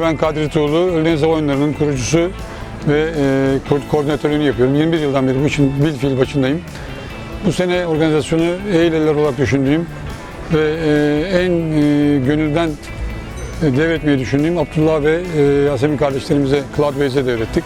Ben Kadri Tuğlu, Ölüdeniz Hava Oyunları'nın kurucusu ve e, ko- koordinatörlüğünü yapıyorum. 21 yıldan beri bu işin bil fiil başındayım. Bu sene organizasyonu Eylüller olarak düşündüğüm ve e, en e, gönülden e, devretmeyi düşündüğüm Abdullah ve e, Yasemin kardeşlerimize Cloudways'e devrettik.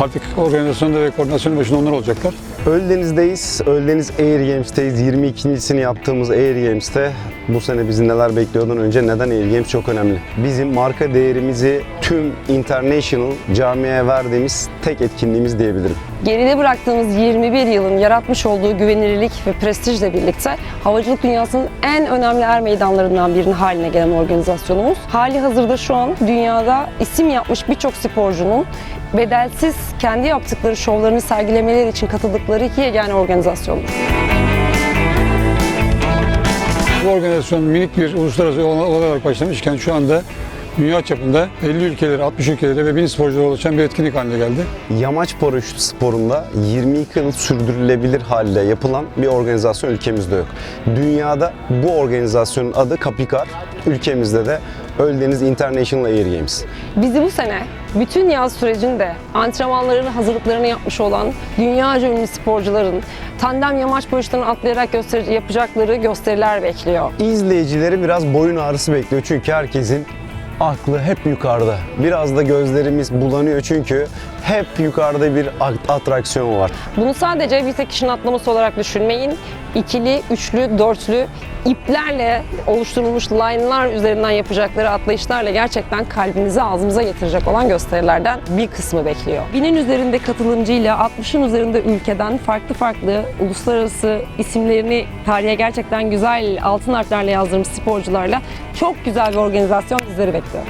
Artık organizasyonda ve koordinasyonun başında onlar olacaklar. Öldeniz'deyiz. Öldeniz Air Games'teyiz. 22.sini yaptığımız Air Games'te bu sene bizi neler bekliyordan önce neden Air Games çok önemli. Bizim marka değerimizi tüm international camiye verdiğimiz tek etkinliğimiz diyebilirim. Geride bıraktığımız 21 yılın yaratmış olduğu güvenilirlik ve prestijle birlikte havacılık dünyasının en önemli er meydanlarından birinin haline gelen organizasyonumuz. Hali hazırda şu an dünyada isim yapmış birçok sporcunun bedelsiz kendi yaptıkları şovlarını sergilemeleri için katıldıkları yegane organizasyonumuz. Bu organizasyon minik bir uluslararası olarak başlamışken şu anda dünya çapında 50 ülkelere, 60 ülkelere ve 1000 sporculara oluşan bir etkinlik haline geldi. Yamaç paraşütü sporunda 22 yıl sürdürülebilir halde yapılan bir organizasyon ülkemizde yok. Dünyada bu organizasyonun adı Kapikar, ülkemizde de Öldeniz International Air Games. Bizi bu sene bütün yaz sürecinde antrenmanlarını, hazırlıklarını yapmış olan dünyaca ünlü sporcuların tandem yamaç paraşütünden atlayarak gösteri yapacakları gösteriler bekliyor. İzleyicileri biraz boyun ağrısı bekliyor çünkü herkesin aklı hep yukarıda. Biraz da gözlerimiz bulanıyor çünkü hep yukarıda bir at- atraksiyon var. Bunu sadece bir tek kişinin atlaması olarak düşünmeyin. İkili, üçlü, dörtlü iplerle oluşturulmuş line'lar üzerinden yapacakları atlayışlarla gerçekten kalbinizi ağzımıza getirecek olan gösterilerden bir kısmı bekliyor. Binin üzerinde katılımcıyla 60'ın üzerinde ülkeden farklı farklı uluslararası isimlerini tarihe gerçekten güzel altın harflerle yazdırmış sporcularla çok güzel bir organizasyon bizleri bekliyor.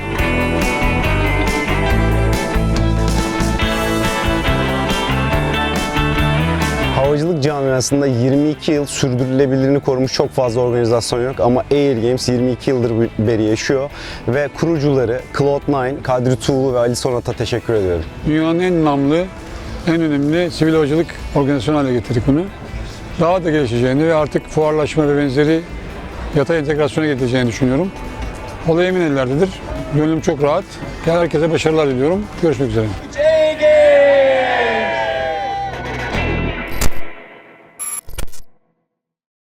Havacılık camiasında 22 yıl sürdürülebilirliğini korumuş çok fazla organizasyon yok ama Air Games 22 yıldır beri yaşıyor ve kurucuları Cloud9, Kadri Tuğlu ve Ali Sonat'a teşekkür ediyorum. Dünyanın en namlı, en önemli sivil havacılık organizasyonu haline getirdik bunu. Daha da gelişeceğini ve artık fuarlaşma ve benzeri yatay entegrasyona getireceğini düşünüyorum. Olay emin ellerdedir. Gönlüm çok rahat. Herkese başarılar diliyorum. Görüşmek üzere.